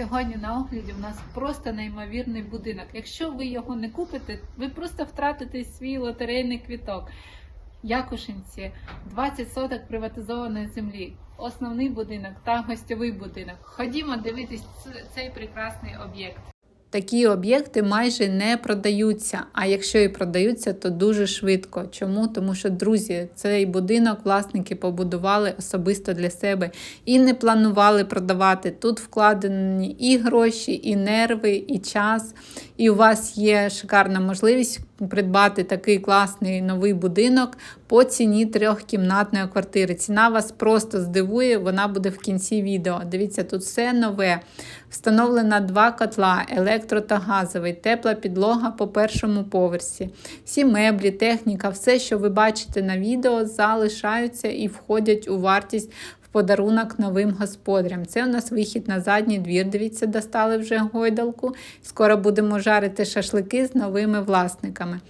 Сьогодні на огляді у нас просто неймовірний будинок. Якщо ви його не купите, ви просто втратите свій лотерейний квіток. Якушинці, 20 соток приватизованої землі, основний будинок та гостьовий будинок. Ходімо дивитись цей прекрасний об'єкт. Такі об'єкти майже не продаються. А якщо і продаються, то дуже швидко. Чому? Тому що, друзі, цей будинок власники побудували особисто для себе і не планували продавати. Тут вкладені і гроші, і нерви, і час. І у вас є шикарна можливість придбати такий класний новий будинок по ціні трьохкімнатної квартири. Ціна вас просто здивує, вона буде в кінці відео. Дивіться, тут все нове. Встановлена два котла, електро та газовий, тепла підлога по першому поверсі. Всі меблі, техніка, все, що ви бачите на відео, залишаються і входять у вартість подарунок новим господарям. Це у нас вихід на задній двір. Дивіться, достали вже гойдалку. Скоро будемо жарити шашлики з новими власниками.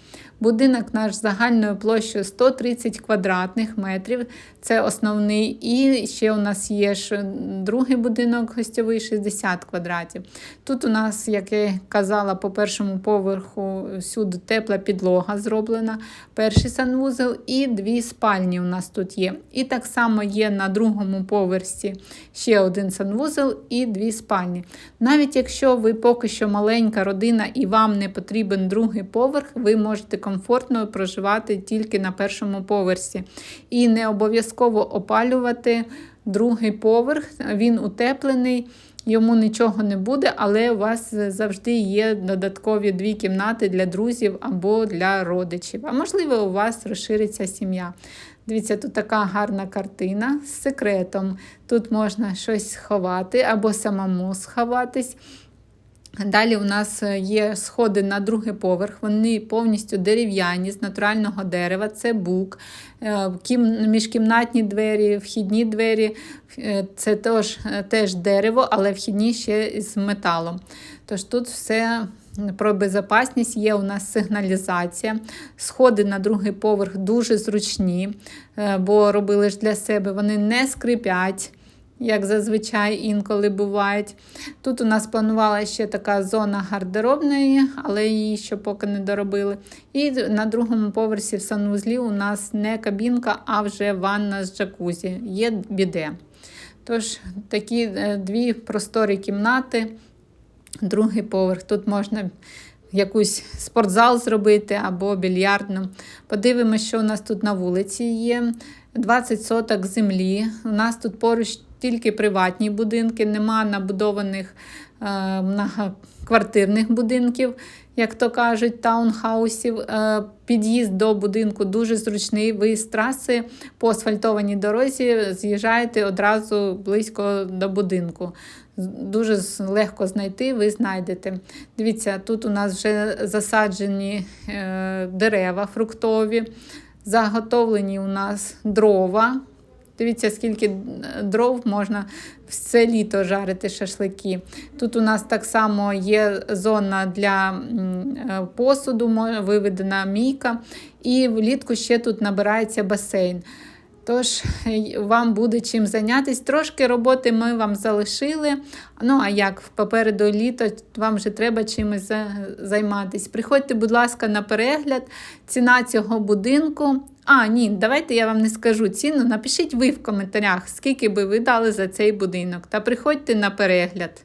Будинок наш загальною площею 130 квадратних метрів. Це основний. І ще у нас є ж другий будинок гостьовий 60 квадратів. Тут у нас, як я казала, по першому поверху всюди тепла підлога зроблена, перший санвузел і дві спальні у нас тут є. І так само є на другому поверсі ще один санвузел і дві спальні. Навіть якщо ви поки що маленька родина і вам не потрібен другий поверх, ви можете комфортно проживати тільки на першому поверсі. І не обов'язково опалювати другий поверх, він утеплений. Йому нічого не буде, але у вас завжди є додаткові дві кімнати для друзів або для родичів. А можливо, у вас розшириться сім'я. Дивіться, тут така гарна картина з секретом. Тут можна щось сховати або самому сховатись. Далі у нас е, є сходи на другий поверх, вони повністю дерев'яні з натурального дерева, це бук, Е, кім- міжкімнатні двері, вхідні двері, е, це теж, теж дерево, але вхідні ще з металом. Тож тут все про безпечність. Є у нас сигналізація. Сходи на другий поверх дуже зручні, бо робили ж для себе, вони не скрипять як зазвичай інколи бувають. Тут у нас планувала ще така зона гардеробної, але її ще поки не доробили. І на другому поверсі в санвузлі у нас не кабінка, а вже ванна з джакузі. Є біде. Тож такі е, дві просторі кімнати, другий поверх. Тут можна якусь спортзал зробити або більярдну. Подивимося, що у нас тут на вулиці є. 20 соток землі. У нас тут поруч тільки приватні будинки, нема набудованих е, многоквартирних будинків, як то кажуть, таунхаусів. Е, під'їзд до будинку дуже зручний. Ви з траси по асфальтованій дорозі з'їжджаєте одразу близько до будинку. Дуже легко знайти, ви знайдете. Дивіться, тут у нас вже засаджені е, дерева фруктові, заготовлені у нас дрова. Дивіться, скільки дров можна все літо жарити шашлики. Тут у нас так само є зона для е, посуду, виведена мійка, і влітку ще тут набирається басейн. Тож е, вам буде чим зайнятися. Трошки роботи ми вам залишили. Ну, а як попереду літо, вам вже треба чимось за- займатися. Приходьте, будь ласка, на перегляд. Ціна цього будинку. А, ні, давайте я вам не скажу ціну. Напишіть ви в коментарях, скільки би ви дали за цей будинок. Та приходьте на перегляд.